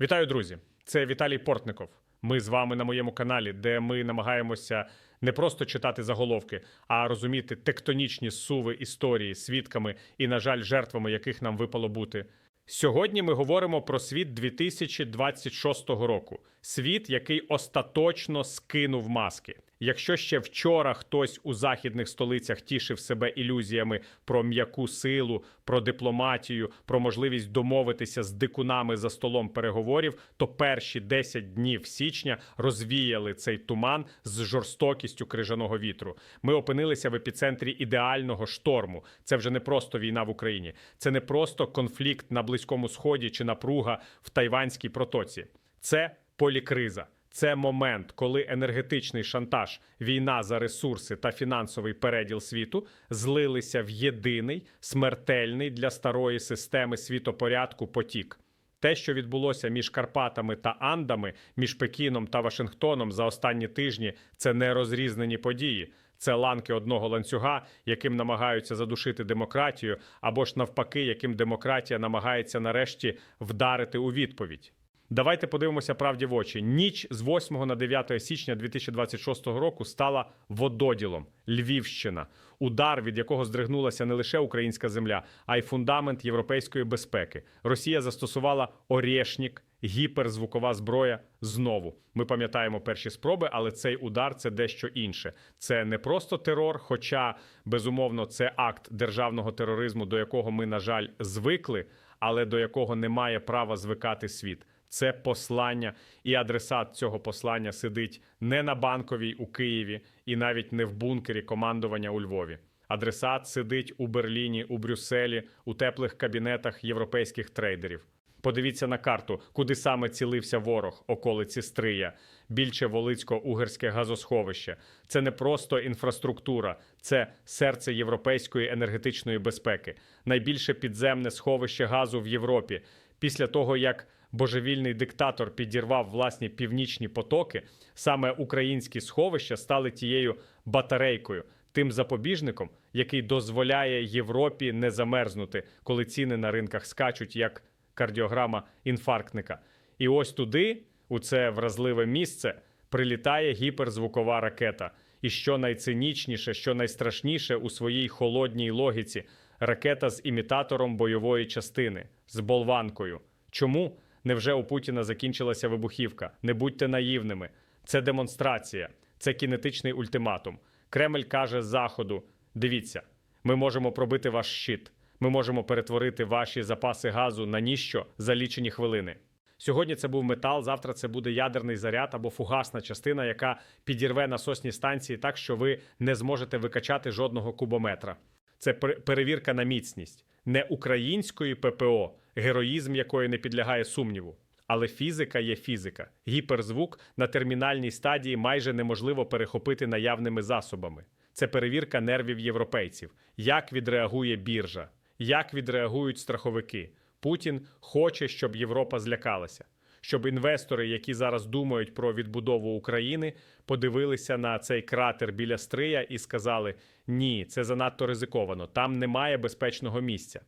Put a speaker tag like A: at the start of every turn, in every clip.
A: Вітаю, друзі! Це Віталій Портников. Ми з вами на моєму каналі, де ми намагаємося не просто читати заголовки, а розуміти тектонічні суви історії, свідками і, на жаль, жертвами, яких нам випало бути. Сьогодні ми говоримо про світ 2026 року. Світ, який остаточно скинув маски. Якщо ще вчора хтось у західних столицях тішив себе ілюзіями про м'яку силу, про дипломатію, про можливість домовитися з дикунами за столом переговорів, то перші 10 днів січня розвіяли цей туман з жорстокістю крижаного вітру. Ми опинилися в епіцентрі ідеального шторму. Це вже не просто війна в Україні, це не просто конфлікт на Близькому Сході чи напруга в Тайванській протоці. Це полікриза. Це момент, коли енергетичний шантаж, війна за ресурси та фінансовий переділ світу злилися в єдиний смертельний для старої системи світопорядку потік. Те, що відбулося між Карпатами та Андами, між Пекіном та Вашингтоном за останні тижні, це не розрізнені події. Це ланки одного ланцюга, яким намагаються задушити демократію, або ж навпаки, яким демократія намагається нарешті вдарити у відповідь. Давайте подивимося правді в очі. Ніч з 8 на 9 січня 2026 року стала вододілом Львівщина, удар, від якого здригнулася не лише українська земля, а й фундамент європейської безпеки. Росія застосувала Орєшнік, гіперзвукова зброя. Знову ми пам'ятаємо перші спроби, але цей удар це дещо інше. Це не просто терор, хоча безумовно це акт державного тероризму, до якого ми, на жаль, звикли, але до якого не має права звикати світ. Це послання, і адресат цього послання сидить не на банковій у Києві і навіть не в бункері командування у Львові. Адресат сидить у Берліні, у Брюсселі, у теплих кабінетах європейських трейдерів. Подивіться на карту, куди саме цілився ворог, околиці Стрия, більше Волицько-Угерське газосховище. Це не просто інфраструктура, це серце європейської енергетичної безпеки, найбільше підземне сховище газу в Європі. Після того як божевільний диктатор підірвав власні північні потоки, саме українські сховища стали тією батарейкою, тим запобіжником, який дозволяє Європі не замерзнути, коли ціни на ринках скачуть як кардіограма інфарктника. І ось туди, у це вразливе місце, прилітає гіперзвукова ракета. І що найцинічніше, що найстрашніше у своїй холодній логіці ракета з імітатором бойової частини, з болванкою. Чому? Невже у Путіна закінчилася вибухівка? Не будьте наївними. Це демонстрація, це кінетичний ультиматум. Кремль каже Заходу: дивіться, ми можемо пробити ваш щит, ми можемо перетворити ваші запаси газу на ніщо за лічені хвилини. Сьогодні це був метал, завтра це буде ядерний заряд або фугасна частина, яка підірве насосні станції так, що ви не зможете викачати жодного кубометра. Це перевірка на міцність не української ППО, героїзм якої не підлягає сумніву. Але фізика є фізика. Гіперзвук на термінальній стадії майже неможливо перехопити наявними засобами. Це перевірка нервів європейців. Як відреагує біржа, як відреагують страховики. Путін хоче, щоб Європа злякалася, щоб інвестори, які зараз думають про відбудову України, подивилися на цей кратер біля Стрия і сказали: ні, це занадто ризиковано, там немає безпечного місця.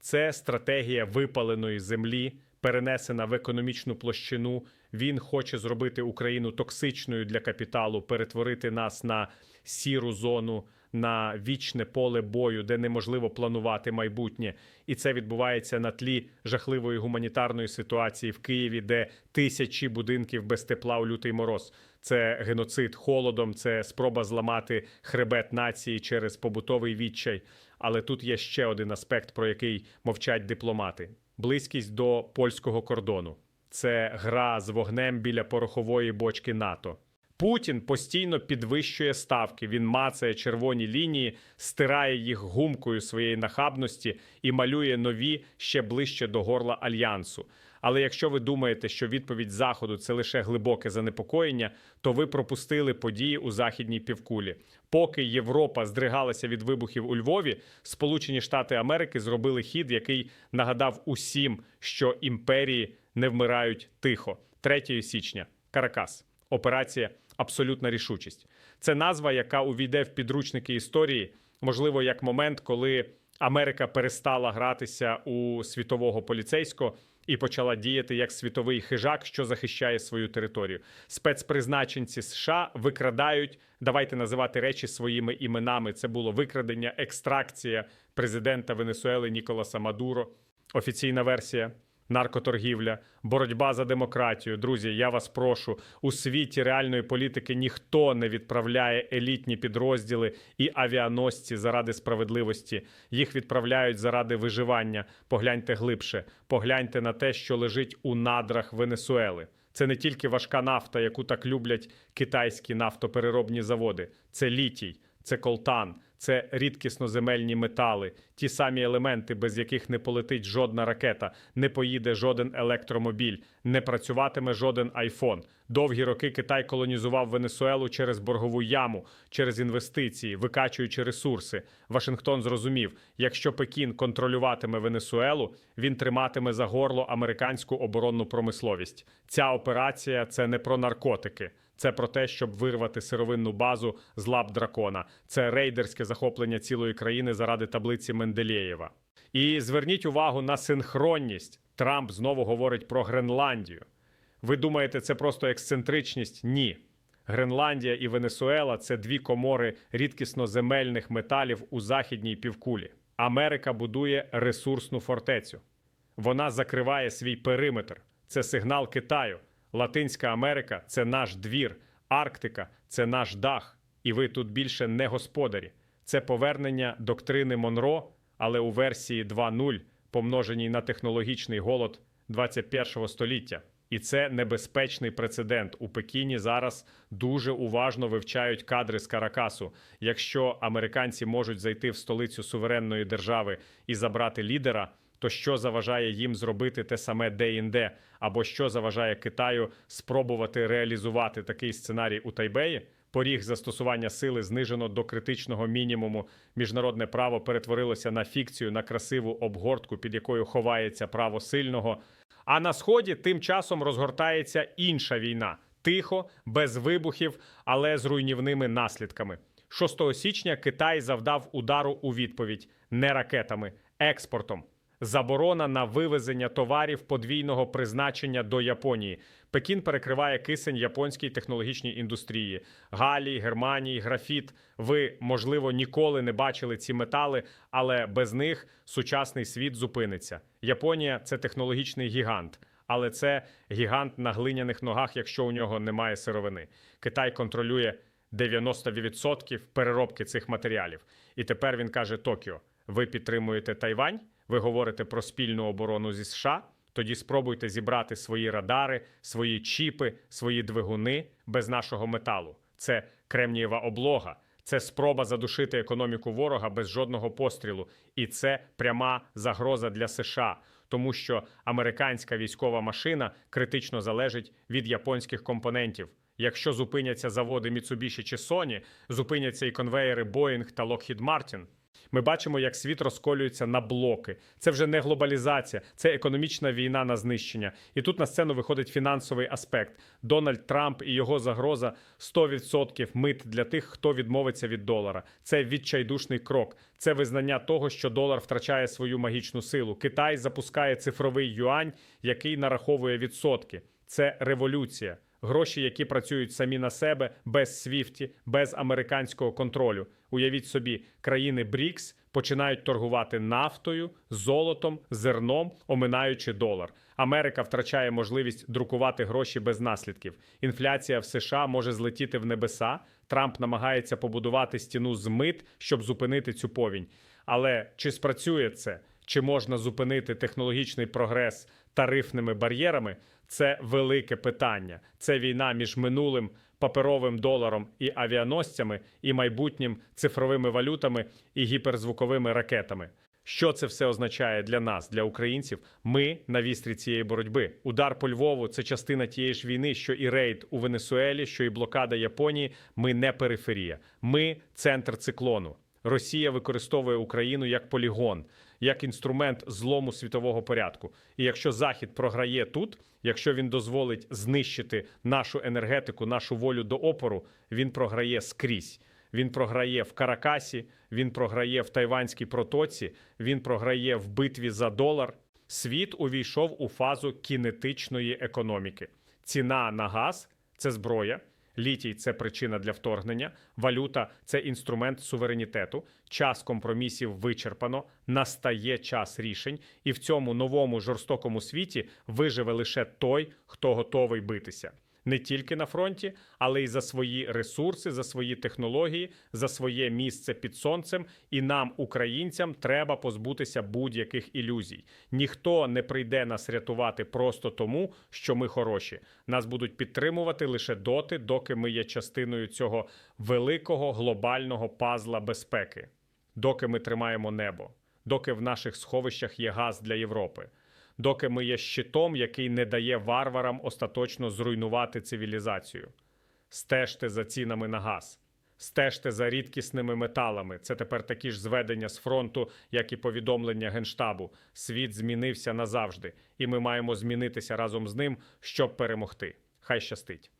A: Це стратегія випаленої землі, перенесена в економічну площину. Він хоче зробити Україну токсичною для капіталу, перетворити нас на сіру зону, на вічне поле бою, де неможливо планувати майбутнє. І це відбувається на тлі жахливої гуманітарної ситуації в Києві, де тисячі будинків без тепла у лютий мороз. Це геноцид холодом, це спроба зламати хребет нації через побутовий відчай. Але тут є ще один аспект, про який мовчать дипломати: близькість до польського кордону. Це гра з вогнем біля порохової бочки НАТО. Путін постійно підвищує ставки. Він мацає червоні лінії, стирає їх гумкою своєї нахабності і малює нові ще ближче до горла альянсу. Але якщо ви думаєте, що відповідь Заходу це лише глибоке занепокоєння, то ви пропустили події у західній півкулі. Поки Європа здригалася від вибухів у Львові, Сполучені Штати Америки зробили хід, який нагадав усім, що імперії не вмирають тихо. 3 січня Каракас. Операція Абсолютна рішучість. Це назва, яка увійде в підручники історії, можливо, як момент, коли Америка перестала гратися у світового поліцейського і почала діяти як світовий хижак, що захищає свою територію. Спецпризначенці США викрадають. Давайте називати речі своїми іменами. Це було викрадення, екстракція президента Венесуели Ніколаса Мадуро. Офіційна версія. Наркоторгівля, боротьба за демократію. Друзі, я вас прошу. У світі реальної політики ніхто не відправляє елітні підрозділи і авіаносці заради справедливості. Їх відправляють заради виживання. Погляньте глибше, погляньте на те, що лежить у надрах Венесуели. Це не тільки важка нафта, яку так люблять китайські нафтопереробні заводи. Це літій, це колтан, це рідкісноземельні метали, ті самі елементи, без яких не полетить жодна ракета, не поїде жоден електромобіль, не працюватиме жоден айфон. Довгі роки Китай колонізував Венесуелу через боргову яму, через інвестиції, викачуючи ресурси. Вашингтон зрозумів, якщо Пекін контролюватиме Венесуелу, він триматиме за горло американську оборонну промисловість. Ця операція це не про наркотики. Це про те, щоб вирвати сировинну базу з лап дракона. Це рейдерське захоплення цілої країни заради таблиці Менделєєва. І зверніть увагу на синхронність. Трамп знову говорить про Гренландію. Ви думаєте, це просто ексцентричність? Ні. Гренландія і Венесуела це дві комори рідкісно земельних металів у західній півкулі. Америка будує ресурсну фортецю. Вона закриває свій периметр. Це сигнал Китаю. Латинська Америка це наш двір, Арктика це наш дах, і ви тут більше не господарі. Це повернення доктрини Монро, але у версії 2.0, помноженій на технологічний голод 21 століття. І це небезпечний прецедент. У Пекіні зараз дуже уважно вивчають кадри з Каракасу. Якщо американці можуть зайти в столицю суверенної держави і забрати лідера, то що заважає їм зробити те саме де-інде, або що заважає Китаю спробувати реалізувати такий сценарій у Тайбеї? Поріг застосування сили знижено до критичного мінімуму. Міжнародне право перетворилося на фікцію, на красиву обгортку, під якою ховається право сильного. А на сході тим часом розгортається інша війна тихо, без вибухів, але з руйнівними наслідками. 6 січня Китай завдав удару у відповідь не ракетами, експортом. Заборона на вивезення товарів подвійного призначення до Японії. Пекін перекриває кисень японській технологічній індустрії. Галій, Германії, графіт. Ви, можливо, ніколи не бачили ці метали, але без них сучасний світ зупиниться. Японія це технологічний гігант. Але це гігант на глиняних ногах, якщо у нього немає сировини. Китай контролює 90% переробки цих матеріалів. І тепер він каже: Токіо, ви підтримуєте Тайвань? Ви говорите про спільну оборону зі США? Тоді спробуйте зібрати свої радари, свої чіпи, свої двигуни без нашого металу. Це кремнієва облога. Це спроба задушити економіку ворога без жодного пострілу, і це пряма загроза для США, тому що американська військова машина критично залежить від японських компонентів. Якщо зупиняться заводи Mitsubishi чи Sony, зупиняться і конвеєри Boeing та Lockheed Martin. Ми бачимо, як світ розколюється на блоки. Це вже не глобалізація, це економічна війна на знищення. І тут на сцену виходить фінансовий аспект. Дональд Трамп і його загроза 100% мит для тих, хто відмовиться від долара. Це відчайдушний крок. Це визнання того, що долар втрачає свою магічну силу. Китай запускає цифровий юань, який нараховує відсотки. Це революція. Гроші, які працюють самі на себе без свіфті, без американського контролю. Уявіть собі, країни БРІКС починають торгувати нафтою, золотом, зерном, оминаючи долар. Америка втрачає можливість друкувати гроші без наслідків. Інфляція в США може злетіти в небеса. Трамп намагається побудувати стіну з мит, щоб зупинити цю повінь. Але чи спрацює це? Чи можна зупинити технологічний прогрес тарифними бар'єрами? Це велике питання. Це війна між минулим паперовим доларом і авіаносцями, і майбутнім цифровими валютами і гіперзвуковими ракетами. Що це все означає для нас, для українців? Ми на вістрі цієї боротьби. Удар по Львову це частина тієї ж війни, що і рейд у Венесуелі, що і блокада Японії. Ми не периферія, ми центр циклону. Росія використовує Україну як полігон, як інструмент злому світового порядку. І якщо Захід програє тут, якщо він дозволить знищити нашу енергетику, нашу волю до опору, він програє скрізь. Він програє в Каракасі, він програє в Тайванській протоці, він програє в битві за долар. Світ увійшов у фазу кінетичної економіки. Ціна на газ це зброя. Літій це причина для вторгнення, валюта це інструмент суверенітету. Час компромісів вичерпано, настає час рішень, і в цьому новому жорстокому світі виживе лише той, хто готовий битися. Не тільки на фронті, але й за свої ресурси, за свої технології, за своє місце під сонцем. І нам, українцям, треба позбутися будь-яких ілюзій. Ніхто не прийде нас рятувати просто тому, що ми хороші. Нас будуть підтримувати лише доти, доки ми є частиною цього великого глобального пазла безпеки, доки ми тримаємо небо, доки в наших сховищах є газ для Європи доки ми є щитом, який не дає варварам остаточно зруйнувати цивілізацію. Стежте за цінами на газ. Стежте за рідкісними металами. Це тепер такі ж зведення з фронту, як і повідомлення Генштабу. Світ змінився назавжди, і ми маємо змінитися разом з ним, щоб перемогти. Хай щастить.